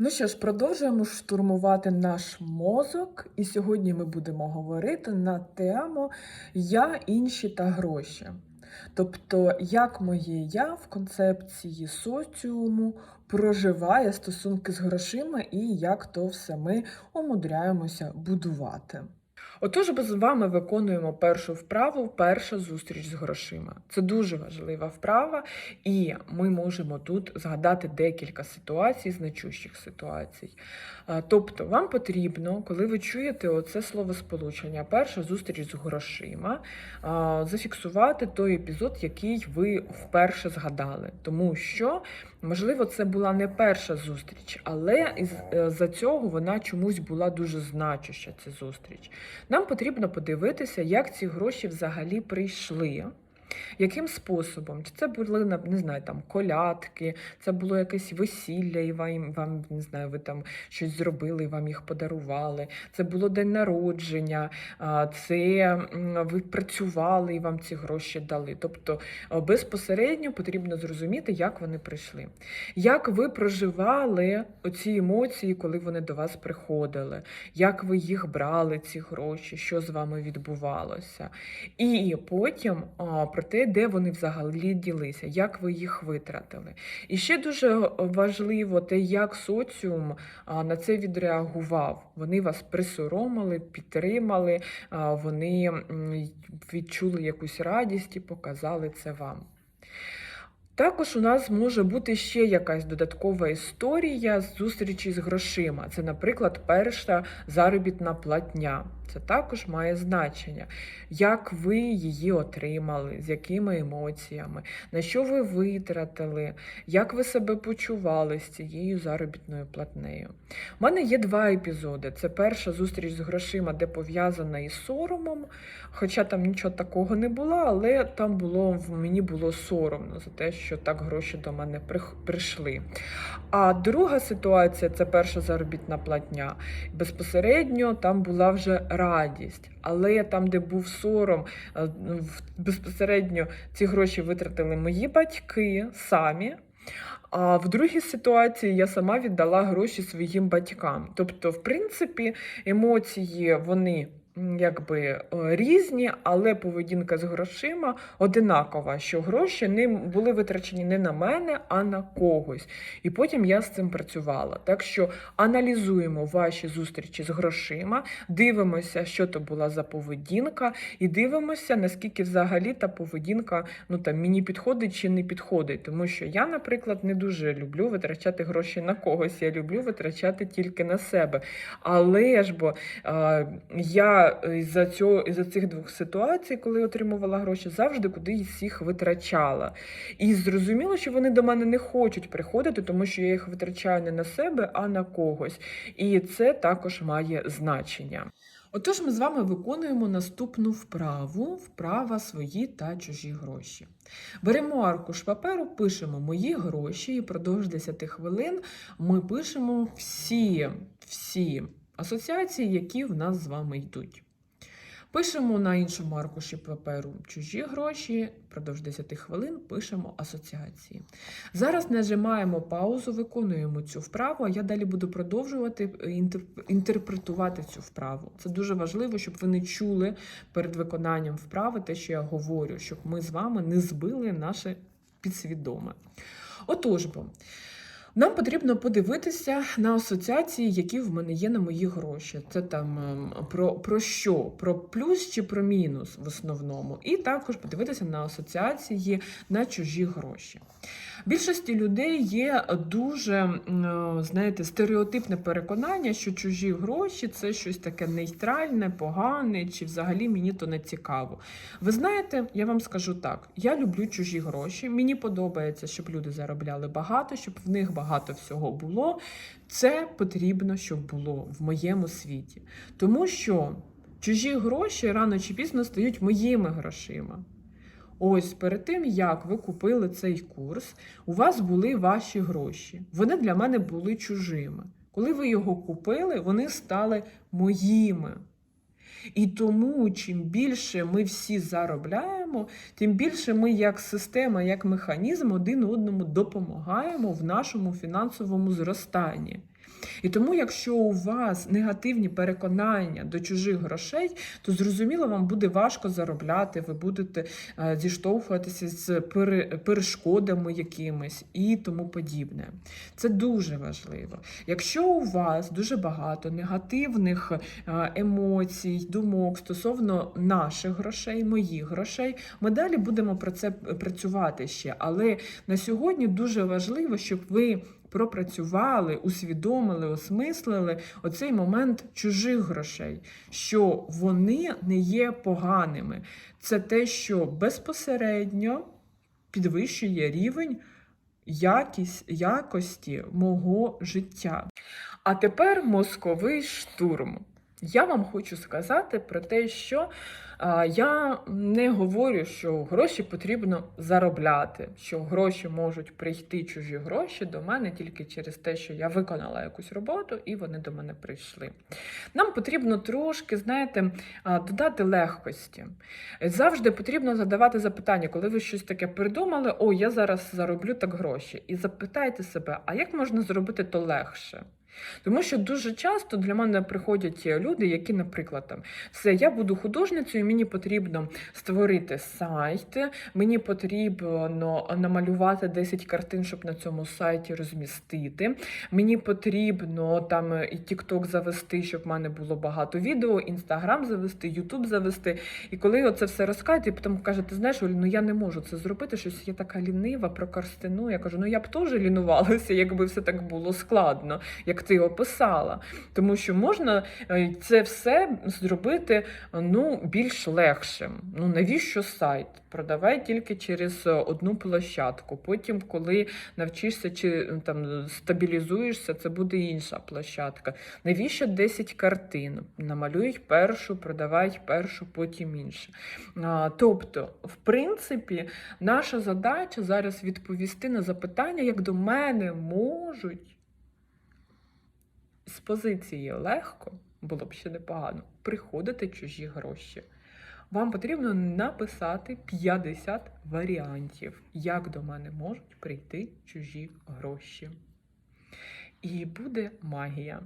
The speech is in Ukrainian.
Ну що ж, продовжуємо штурмувати наш мозок, і сьогодні ми будемо говорити на тему Я, інші та гроші. Тобто, як моє я в концепції соціуму проживає стосунки з грошима і як то все ми умудряємося будувати. Отож, ми з вами виконуємо першу вправу, перша зустріч з грошима. Це дуже важлива вправа, і ми можемо тут згадати декілька ситуацій, значущих ситуацій. Е, Тобто, вам потрібно, коли ви чуєте оце словосполучення, перша зустріч з грошима, е, зафіксувати той епізод, який ви вперше згадали. Тому що, можливо, це була не перша зустріч, але е, за цього вона чомусь була дуже значуща, ця зустріч. Нам потрібно подивитися, як ці гроші взагалі прийшли. Яким способом? Чи це були не знаю, там колядки, це було якесь весілля, і вам, вам не знаю, ви там щось зробили, і вам їх подарували. Це було день народження, це ви працювали і вам ці гроші дали. Тобто безпосередньо потрібно зрозуміти, як вони прийшли. Як ви проживали оці емоції, коли вони до вас приходили, як ви їх брали, ці гроші, що з вами відбувалося. І потім про те, де вони взагалі ділися, як ви їх витратили. І ще дуже важливо те, як соціум на це відреагував. Вони вас присоромили, підтримали, вони відчули якусь радість і показали це вам. Також у нас може бути ще якась додаткова історія з зустрічі з грошима. Це, наприклад, перша заробітна платня. Це також має значення, як ви її отримали, з якими емоціями, на що ви витратили, як ви себе почували з цією заробітною платнею. У мене є два епізоди. Це перша зустріч з грошима, де пов'язана із соромом, хоча там нічого такого не було, але там було в мені було соромно за те, що так гроші до мене прийшли. А друга ситуація це перша заробітна платня. Безпосередньо там була вже радість, але там, де був сором, е, безпосередньо ці гроші витратили мої батьки самі. А в другій ситуації я сама віддала гроші своїм батькам. Тобто, в принципі, емоції вони якби е, різні, але поведінка з грошима одинакова, що гроші не були витрачені не на мене, а на когось. І потім я з цим працювала. Так що аналізуємо ваші зустрічі з грошима, дивимося, що то була за поведінка, і дивимося, наскільки взагалі та поведінка ну там мені підходить чи не підходить. Тому що я, наприклад, не дуже люблю витрачати гроші на когось. Я люблю витрачати тільки на себе. Але ж бо е, я із-за цього із-за цих двох ситуацій, коли отримувала гроші, завжди кудись їх витрачала. І зрозуміло, що вони до мене не хочуть приходити, тому що я їх витрачаю не на себе, а на когось. І це також має значення. Отож, ми з вами виконуємо наступну вправу: вправа свої та чужі гроші. Беремо аркуш паперу, пишемо мої гроші, і продовж 10 хвилин ми пишемо всі, всі асоціації, які в нас з вами йдуть. Пишемо на іншому аркуші паперу чужі гроші, продовж 10 хвилин пишемо асоціації. Зараз нажимаємо паузу, виконуємо цю вправу, а я далі буду продовжувати інтерпретувати цю вправу. Це дуже важливо, щоб ви не чули перед виконанням вправи те, що я говорю, щоб ми з вами не збили наше підсвідоме. Отож бо. Нам потрібно подивитися на асоціації, які в мене є на мої гроші. Це там ем, про, про що? Про плюс чи про мінус в основному. І також подивитися на асоціації на чужі гроші. Більшості людей є дуже, е, знаєте, стереотипне переконання, що чужі гроші це щось таке нейтральне, погане, чи взагалі мені то не цікаво. Ви знаєте, я вам скажу так: я люблю чужі гроші. Мені подобається, щоб люди заробляли багато, щоб в них багато всього було. Це потрібно, щоб було в моєму світі. Тому що чужі гроші рано чи пізно стають моїми грошима. Ось перед тим, як ви купили цей курс, у вас були ваші гроші. Вони для мене були чужими. Коли ви його купили, вони стали моїми. І тому, чим більше ми всі заробляємо, тим більше ми, як система, як механізм, один одному допомагаємо в нашому фінансовому зростанні. І тому, якщо у вас негативні переконання до чужих грошей, то зрозуміло, вам буде важко заробляти, ви будете е, зіштовхуватися з перешкодами якимись і тому подібне. Це дуже важливо. Якщо у вас дуже багато негативних е, емоцій, думок стосовно наших грошей, моїх грошей, ми далі будемо про це працювати ще. Але на сьогодні дуже важливо, щоб ви пропрацювали, усвідомили, осмислили оцей момент чужих грошей, що вони не є поганими. Це те, що безпосередньо підвищує рівень якість, якості мого життя. А тепер мозковий штурм. Я вам хочу сказати про те, що а, я не говорю, що гроші потрібно заробляти, що гроші можуть прийти чужі гроші до мене тільки через те, що я виконала якусь роботу і вони до мене прийшли. Нам потрібно трошки, знаєте, додати легкості. Завжди потрібно задавати запитання, коли ви щось таке придумали, о, я зараз зароблю так гроші. І запитайте себе, а як можна зробити то легше? Тому що дуже часто для мене приходять люди, які, наприклад, там все, я буду художницею, мені потрібно створити сайт, мені потрібно намалювати 10 картин, щоб на цьому сайті розмістити. Мені потрібно там і TikTok завести, щоб в мене було багато відео, Інстаграм завести, Ютуб завести. І коли оце все розкажете, і потім кажете, знаєш, ну я не можу це зробити, щось я така лінива, прокарстину. Я кажу, ну я б теж лінувалася, якби все так було складно, як ти описала. Тому що можна е, це все зробити ну, більш легшим. Ну навіщо сайт? Продавай тільки через е, одну площадку. Потім, коли навчишся чи е, там стабілізуєшся, це буде інша площадка. Навіщо 10 картин? Намалюй першу, продавай першу, потім іншу. А, тобто, в принципі, наша задача зараз відповісти на запитання, як до мене можуть з позиції легко, було б ще непогано, приходити чужі гроші. Вам потрібно написати 50 варіантів, як до мене можуть прийти чужі гроші. І буде магія.